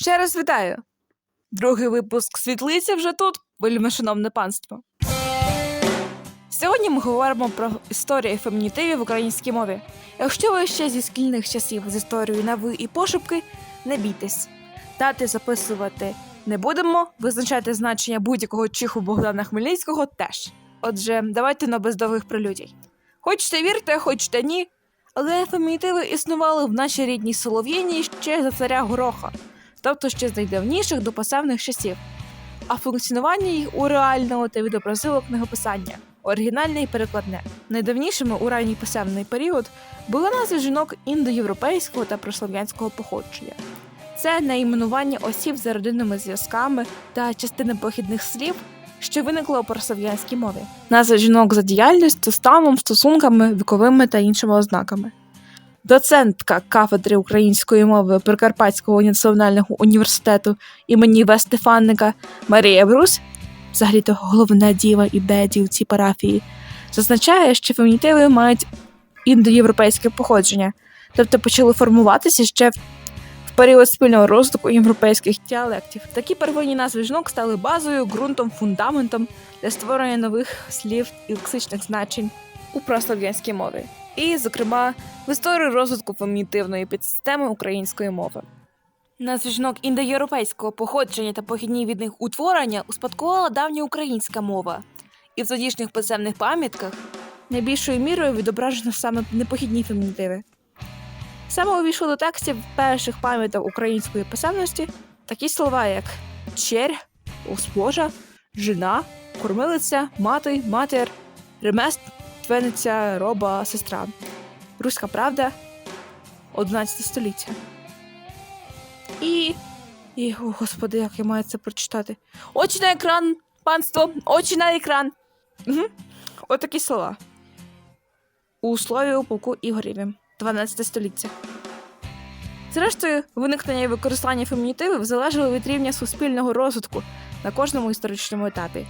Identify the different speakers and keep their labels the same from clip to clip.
Speaker 1: Ще раз вітаю! Другий випуск світлиці вже тут, вельмишановне панство. Сьогодні ми говоримо про історію фемінітивів в українській мові. Якщо ви ще зі шкільних часів з історією на ви і пошепки, не бійтесь. Дати записувати не будемо, визначати значення будь-якого чиху Богдана Хмельницького теж. Отже, давайте на без довгих прелюдій. Хочете вірте, хочете ні. Але фемінітиви існували в нашій рідній Солов'їні ще за царя Гороха, тобто ще з найдавніших до посевних часів. А функціонування їх у реального та відобразило книгописання, оригінальне і перекладне. Найдавнішими у ранній писемний період були назви жінок індоєвропейського та прослов'янського походження. Це найменування осіб за родинними зв'язками та частини похідних слів, що виникло у прослов'янській мові. Назви жінок за діяльністю, станом, стосунками, віковими та іншими ознаками. Доцентка кафедри української мови Прикарпатського національного університету імені В. Стефанника Марія Брус, взагалі то головна діва і беді у цій парафії, зазначає, що фемінітиви мають індоєвропейське походження, тобто почали формуватися ще в період спільного розвитку європейських діалектів. Такі первинні назви жінок стали базою, ґрунтом, фундаментом для створення нових слів і лексичних значень у прослов'янській мові, і, зокрема, в історії розвитку фемінітивної підсистеми української мови. Назви жінок індоєвропейського походження та похідні від них утворення успадкувала давня українська мова, і в тодішніх писемних пам'ятках найбільшою мірою відображено саме непохідні фемінітиви. Саме увійшло до текстів перших пам'яток української писемності такі слова, як чер, госпожа, жена, кормилиця, мати, матір, ремесленниця, роба, сестра. Руська правда 11 століття. І. І, о, господи, як я маю це прочитати. Очі на екран, панство, очі на екран. Угу. Отакі слова. У слові у полку Ігорєві, 12 століття. Зрештою, виникнення і використання фемінітивів залежало від рівня суспільного розвитку на кожному історичному етапі.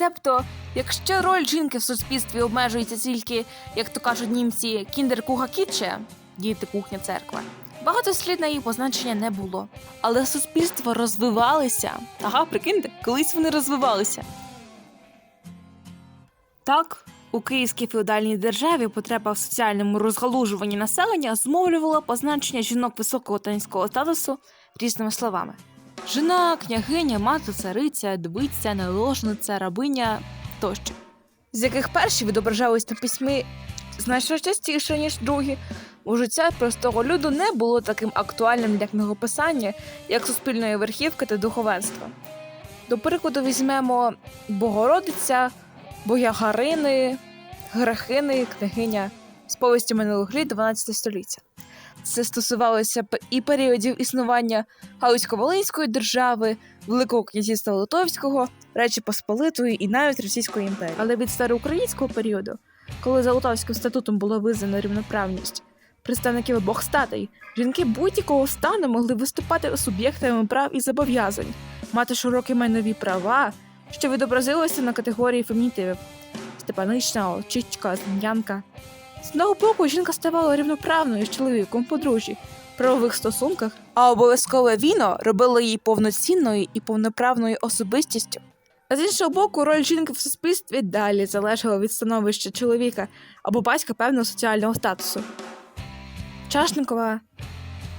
Speaker 1: Себто, якщо роль жінки в суспільстві обмежується тільки, як то кажуть німці, кіндер кітче діти кухня церква, багато слід на її позначення не було. Але суспільство розвивалися. Ага, прикиньте, колись вони розвивалися. Так, у київській феодальній державі потреба в соціальному розгалужуванні населення змовлювала позначення жінок високого та низького статусу різними словами: жена, княгиня, мати, цариця, дбиця, наложниця, рабиня тощо, з яких перші відображались на письмі значно частіше, ніж другі. У життя простого люду не було таким актуальним для книгописання, як суспільної верхівки та духовенства. До прикладу, візьмемо Богородиця, Боягарини, Грахини, княгиня з повісті минулих літ 12 століття. Це стосувалося і періодів існування Галицько-Волинської держави, Великого князівства Литовського, Речі Посполитої і навіть Російської імперії. Але від староукраїнського періоду, коли за Литовським статутом було визнано рівноправність представників обох статей, жінки будь-якого стану могли виступати суб'єктами прав і зобов'язань, мати широкі майнові права, що відобразилося на категорії фемінітивів Степанична, Очичка, Зміянка. З одного боку, жінка ставала рівноправною з чоловіком подружжі, правових стосунках, а обов'язкове віно робило її повноцінною і повноправною особистістю. А з іншого боку, роль жінки в суспільстві далі залежала від становища чоловіка або батька певного соціального статусу. Чашникова,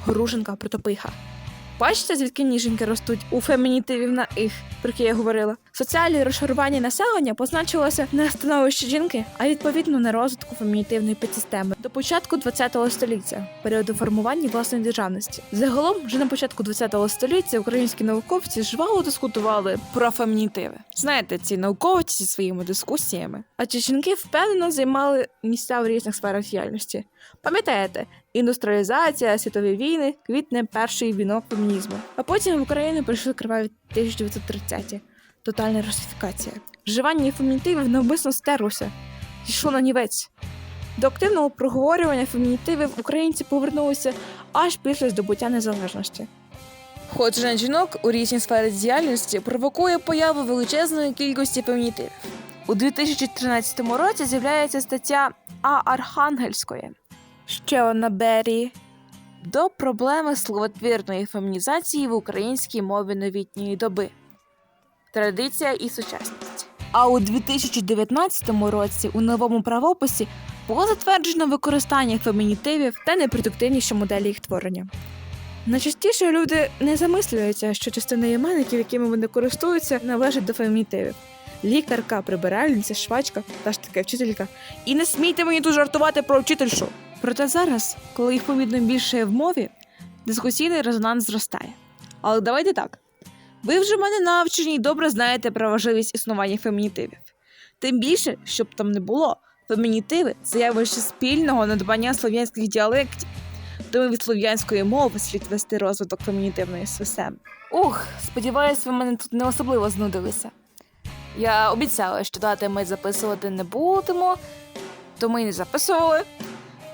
Speaker 1: Горуженка, Протопиха. Бачите, звідки ніженьки ростуть у фемінітивів на їх, про які я говорила. Соціальне розшарування населення позначилося не становище жінки, а відповідно на розвитку фемінітивної підсистеми до початку ХХ століття, періоду формування власної державності. Загалом, вже на початку ХХ століття українські науковці жваво дискутували про фемінітиви. Знаєте, ці науковці зі своїми дискусіями, а чи жінки впевнено займали місця в різних сферах діяльності. Пам'ятаєте, індустріалізація, світові війни, квітне перший вінок фемінізму. А потім в Україну прийшли криваві 1930-ті. Тотальна русифікація. Вживання фемінітивів навмисно стерлося, дійшло на нівець. До активного проговорювання фемінітивів українці повернулися аж після здобуття незалежності. Ходження жінок у різні сфери діяльності провокує появу величезної кількості фемінітивів. У 2013 році з'являється стаття А. Архангельської ще одна Беррі, до проблеми словотвірної фемінізації в українській мові новітньої доби. Традиція і сучасність. А у 2019 році у новому правописі було затверджено використання фемінітивів та найпродуктивніші моделі їх творення. Найчастіше люди не замислюються, що частина іменників, якими вони користуються, належить до фемінітивів. Лікарка, прибиральниця, швачка та ж таки вчителька. І не смійте мені тут жартувати про вчительшу. Проте зараз, коли їх помітно більше в мові, дискусійний резонанс зростає. Але давайте так. Ви вже мене навчені і добре знаєте про важливість існування фемінітивів. Тим більше, щоб там не було, фемінітиви це явище спільного надбання слов'янських діалектів. Тому від слов'янської мови слід вести розвиток фемінітивної системи. Ух, сподіваюсь, ви мене тут не особливо знудилися. Я обіцяла, що дати ми записувати не будемо, то ми не записували.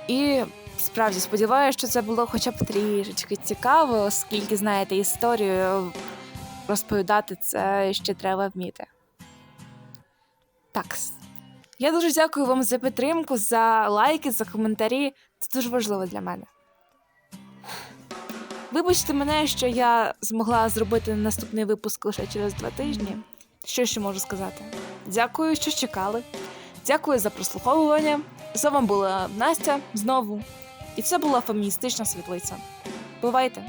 Speaker 1: І справді сподіваюся, що це було хоча б трішечки цікаво, оскільки знаєте історію, розповідати це ще треба вміти. Так. Я дуже дякую вам за підтримку, за лайки, за коментарі. Це дуже важливо для мене. Вибачте мене, що я змогла зробити наступний випуск лише через два тижні. Що ще можу сказати? Дякую, що чекали. Дякую за прослуховування. З вами була Настя знову. І це була феміністична світлиця. Бувайте!